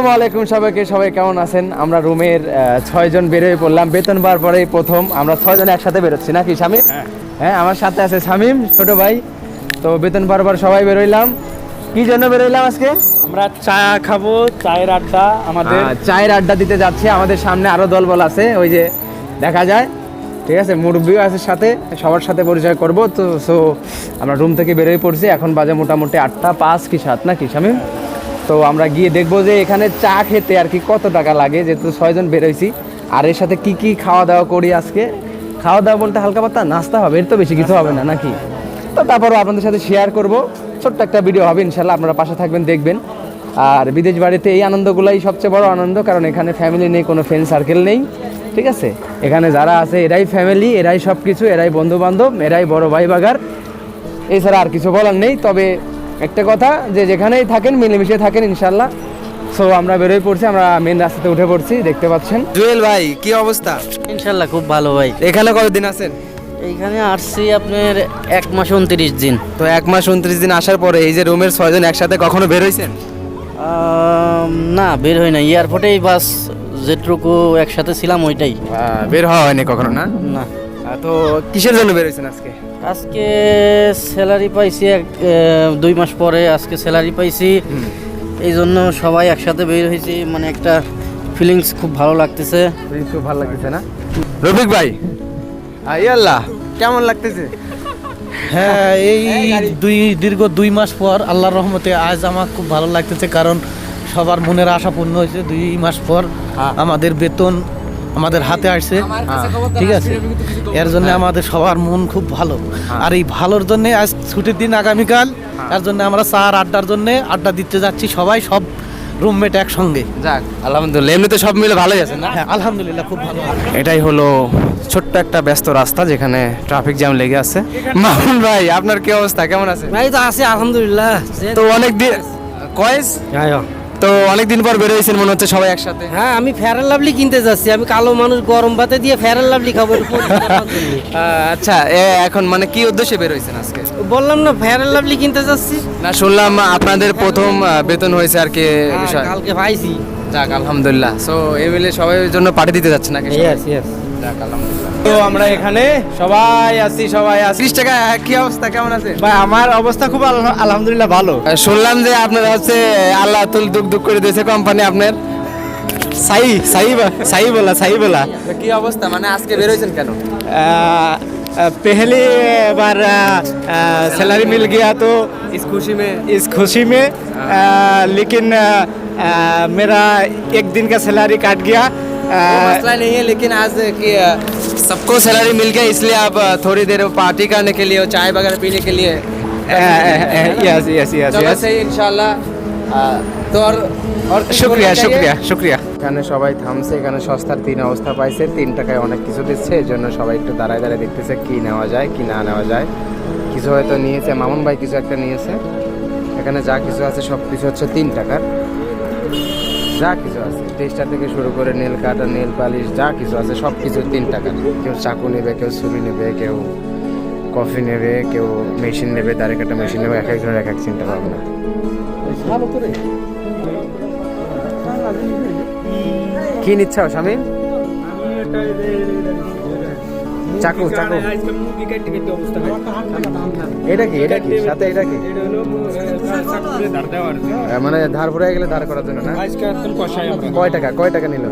আসসালামু আলাইকুম সবাইকে সবাই কেমন আছেন? আমরা রুমের ছয়জন বেরোয় পড়লাম। বেতন বার পরেই প্রথম আমরা ছয়জন একসাথে বেরোচ্ছি। নাকি শামিম? হ্যাঁ। আমার সাথে আছে শামিম ছোট ভাই। তো বেতন বার পর সবাই বেরোইলাম। কি জন্য বেরোইলাম আজকে? আমরা চা খাব চায়ের আড্ডা আমাদের। চায়ের আড্ডা দিতে যাচ্ছি। আমাদের সামনে আরও দলবল আছে ওই যে দেখা যায়। ঠিক আছে মুরব্বিও আছে সাথে সবার সাথে পরিচয় করব। তো সো আমরা রুম থেকে বেরোয় পড়ছি। এখন বাজে মোটামুটি আটটা পাঁচ কি সাত না কি শামিম? তো আমরা গিয়ে দেখব যে এখানে চা খেতে আর কি কত টাকা লাগে, যেহেতু ছয়জন বেরোইছি আর এর সাথে কি কি খাওয়া দাওয়া করি আজকে? খাওয়া দাওয়া বলতে হালকা পাতলা নাস্তা হবে, এর তো বেশি কিছু হবে না, নাকি? তো তারপরও আপনাদের সাথে শেয়ার করব। ছোট্ট একটা ভিডিও হবে, ইনশাল্লাহ আপনারা পাশে থাকবেন, দেখবেন। আর বিদেশ বাড়িতে এই আনন্দগুলাই সবচেয়ে বড় আনন্দ, কারণ এখানে ফ্যামিলি নেই, কোনো ফ্রেন্ড সার্কেল নেই, ঠিক আছে? এখানে যারা আছে, এরাই ফ্যামিলি এরাই সব কিছু এরাই বন্ধু বান্ধব এরাই বড় ভাই বাগার। এছাড়া আর কিছু বলার নেই, তবে একটা কথা যে যেখানেই থাকেন মিলেমিশে থাকেন ইনশাল্লাহ সো আমরা বেরোয় পড়ছি আমরা মেন রাস্তাতে উঠে পড়ছি দেখতে পাচ্ছেন। জুয়েল ভাই কি অবস্থা? ইনশাল্লাহ খুব ভালো ভাই। এখানে কতদিন আছেন? এইখানে আসছি আপনার এক মাস উনত্রিশ দিন। তো এক মাস উনত্রিশ দিন আসার পরে এই যে রুমের ছয়জন একসাথে কখনো বেরোইছেন আম, না বের হয় না এয়ারপোর্টেই বাস যেটুকু একসাথে ছিলাম ওইটাই। বের হওয়া হয়নি কখনো না? না। তো কিসের জন্য বেরোইছেন আজকে? আজকে স্যালারি পাইছি এক দুই মাস পরে আজকে স্যালারি পাইছি। এই জন্য সবাই একসাথে বের হয়েছি মানে একটা ফিলিংস খুব ভালো লাগতেছে। খুব ভালো লাগতেছে না? রফিক ভাই। আল্লাহ কেমন লাগতেছে? হ্যাঁ এই দুই দীর্ঘ দুই মাস পর আল্লাহর রহমতে আজ আমার খুব ভালো লাগতেছে কারণ সবার মনের আশা পূর্ণ হয়েছে। দুই মাস পর আমাদের বেতন আমাদের হাতে আসছে। ঠিক আছে। এর জন্য আমাদের সবার মন খুব ভালো। আর এই ভালোর জন্য আজ ছুটির দিন আগামীকাল। এর জন্য আমরা চার আড্ডার জন্য আড্ডা দিতে যাচ্ছি সবাই সব রুমমেট একসঙ্গে। যাক আলহামদুলিল্লাহ। এমনিতে সব মিলে ভালোই আছে না? হ্যাঁ আলহামদুলিল্লাহ খুব ভালো। এটাই হলো ছোট্ট একটা ব্যস্ত রাস্তা যেখানে ট্রাফিক জ্যাম লেগে আছে। মামুন ভাই আপনার কি অবস্থা? কেমন আছে ভাই তো আছে আলহামদুলিল্লাহ। তো অনেক দিন কয়েস? তো অনেক দিন পর বেরোয়েছেন মনে হচ্ছে সবাই একসাথে। হ্যাঁ আমি ফেয়ার লাভলি কিনতে যাচ্ছি। আমি কালো মানুষ গরম ভাতে দিয়ে ফেয়ার লাভলি খাব আচ্ছা এখন মানে কি উদ্দেশ্যে বের বেরোয়েছেন আজকে? বললাম না ফেয়ার লাভলি কিনতে যাচ্ছি। না শুনলাম আপনাদের প্রথম বেতন হয়েছে আর কি হ্যাঁ, বিষয়। কালকে পাইছি। যাক আলহামদুলিল্লাহ। সো এই মিলে সবাই জন্য পাঠিয়ে দিতে যাচ্ছে নাকি? ইয়েস ইয়েস যাক আলহামদুলিল্লাহ তো আমরা এখানে সবাই আছি সবাই আছি ত্রিশ টাকা কি অবস্থা কেমন আছে ভাই আমার অবস্থা খুব আলহামদুলিল্লাহ ভালো আহ, শুনলাম যে আপনার হচ্ছে আল্লাহ তুল দুঃখ দুঃখ করে দিয়েছে কোম্পানি আপনার সাই সাই সাই बोला सही बोला তো কি অবস্থা মানে আজকে বেরোয়েছেন কেন पहली बार सैलरी मिल गया तो इस खुशी में इस खुशी में आ, लेकिन आ, आ, मेरा एक दिन का सैलरी काट गया वो मसला नहीं है लेकिन आज कि अ, सबको सैलरी मिल गया इसलिए आप अ, थोड़ी देर पार्टी करने के लिए और चाय वगैरह पीने के लिए यस यस यस चलो यस सही इंशाल्लाह अ, तो और और कुछ शुक्रिया बोलना चाहिए? शुक्रिया शुक्रिया এখানে সবাই থামছে এখানে সস্তার তিন অবস্থা পাইছে তিন টাকায় অনেক কিছু দিচ্ছে এই জন্য সবাই একটু দাঁড়ায় দাঁড়ায় দেখতেছে কি নেওয়া যায় কি না নেওয়া যায় কিছু হয়তো নিয়েছে মামুন ভাই কিছু একটা নিয়েছে এখানে যা কিছু আছে সব কিছু হচ্ছে তিন টাকার যা কিছু আছে। টেস্টার থেকে শুরু করে নেল কাটা নেল পালিশ যা কিছু আছে সব কিছু তিন টাকা। কেউ চাকু নেবে কেউ ছুরি নেবে কেউ কফি নেবে কেউ মেশিন নেবে তার একটা মেশিন নেবে এক একজনের এক এক চিন্তা ভাবনা। কি নিচ্ছাও স্বামী? চাকু চাকু। এটা কি এটা কি সাথে এটা কি? মানে ধার পড়ে গেলে ধার করার জন্য না? কয় টাকা কয় টাকা নিল?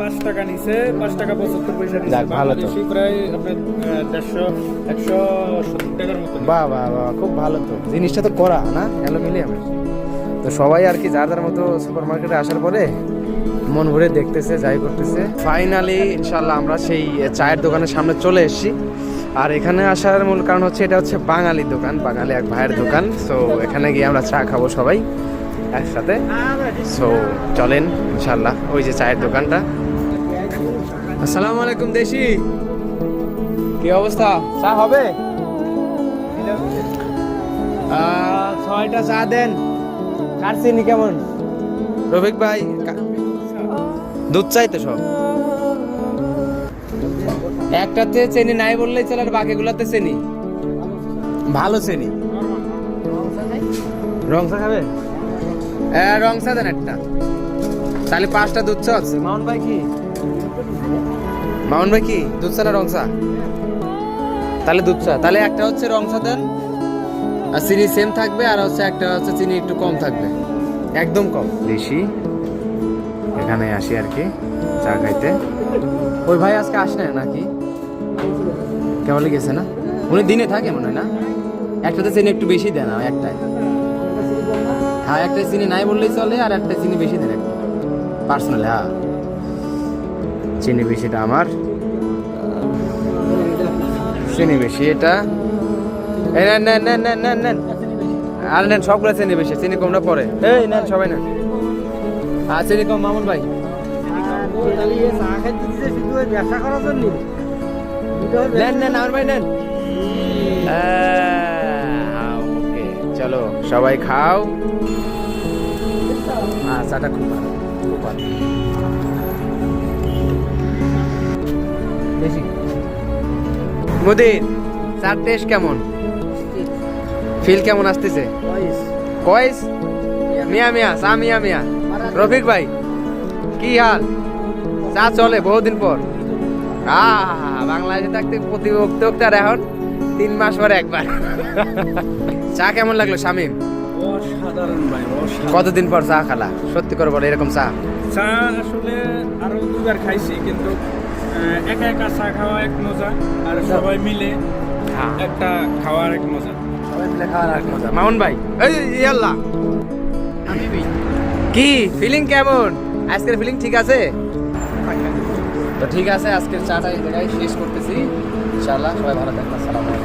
পাঁচ টাকা নিছে পাঁচ টাকা পঁচাত্তর পয়সা যাক, ভালো তো। প্রায় দেড়শো একশো টাকার মতো। বাহ বাহ বাহ খুব ভালো তো। জিনিসটা তো করা না? অ্যালুমিনিয়ামের তো সবাই আর কি যার যার মতো সুপার মার্কেটে আসার পরে মন ভরে দেখতেছে, যাই করতেছে। ফাইনালি ইনশাল্লাহ আমরা সেই চায়ের দোকানের সামনে চলে এসেছি। আর এখানে আসার মূল কারণ হচ্ছে, এটা হচ্ছে বাঙালি দোকান, বাঙালি এক ভাইয়ের দোকান। সো এখানে গিয়ে আমরা চা খাব সবাই একসাথে। সো চলেন ইনশাল্লাহ ওই যে চায়ের দোকানটা। আসসালামু আলাইকুম দেশি। কি অবস্থা? চা হবে? ছয়টা চা দেন। কার চিনি কেমন? রফিক ভাই দুধ চাই তো সব। একটাতে চেনি নাই বললেই চলে আর বাকিগুলোতে চেনি। ভালো চেনি। রং চা খাবে? হ্যাঁ রং চা দেন একটা। তাহলে পাঁচটা দুধ চা আছে। মাউন্ট ভাই কি? মাউন্ট ভাই কি? দুধ চা না রং চা তাহলে দুধ চা। তাহলে একটা হচ্ছে রং চা দেন আর চিনি সেম থাকবে আর হচ্ছে একটা হচ্ছে চিনি একটু কম থাকবে। একদম কম। বেশি? এখানে আসি আর কি, চা খাইতে। ওই ভাই আজকে আসে নাকি? কেমন গেছে না? উনি দিনে থাকে মনে হয় না? একটাতে চিনি একটু বেশি দেয় না একটাই হ্যাঁ একটা চিনি নাই বললেই চলে, আর একটা চিনি বেশি দেন একটু। পার্সোনালি হ্যাঁ। চিনি বেশিটা আমার। চিনি বেশি এটা। নেন নেন নেন নেন নেন। আর নেন, সবগুলো চিনি বেশি, চিনি কমটা পরে। এই, নেন, সবাই নেন। আর চিনি কম মামুন ভাই। নেন নেন আমার ভাই নেন। ওকে চলো সবাই খাও। হ্যাঁ চাটা খুব ভালো খুব ভালো। বেশি। মুদির চার টেস্ট কেমন? ফিল কেমন আসতেছে? কয়েস মিয়া মিয়া সা মিয়া মিয়া। রফিক ভাই কি হাল? চা চলে বহুদিন পর। বাংলাদেশে থাকতে প্রতি বক্তে বক্তে আর এখন তিন মাস পরে একবার। চা কেমন লাগল শামিম? কতদিন পর চা খালা? সত্যি করে বলো এরকম চা? চা আসলে আরও দুবার খাইছি কিন্তু একা একা চা খাওয়া এক মজা আর সবাই মিলে হ্যাঁ। একটা খাওয়ার এক মজা। সবাই মিলে খাওয়ার আর মজা। মামুন ভাই এই ইয়াল্লা কি? ফিলিং কেমন? আজকের ফিলিং ঠিক আছে? তো ঠিক আছে, আজকের চাটা এই জায়গায় শেষ করতেছি। ইনশাআল্লাহ, সবাই ভালো থাকবেন। আলাইকুম।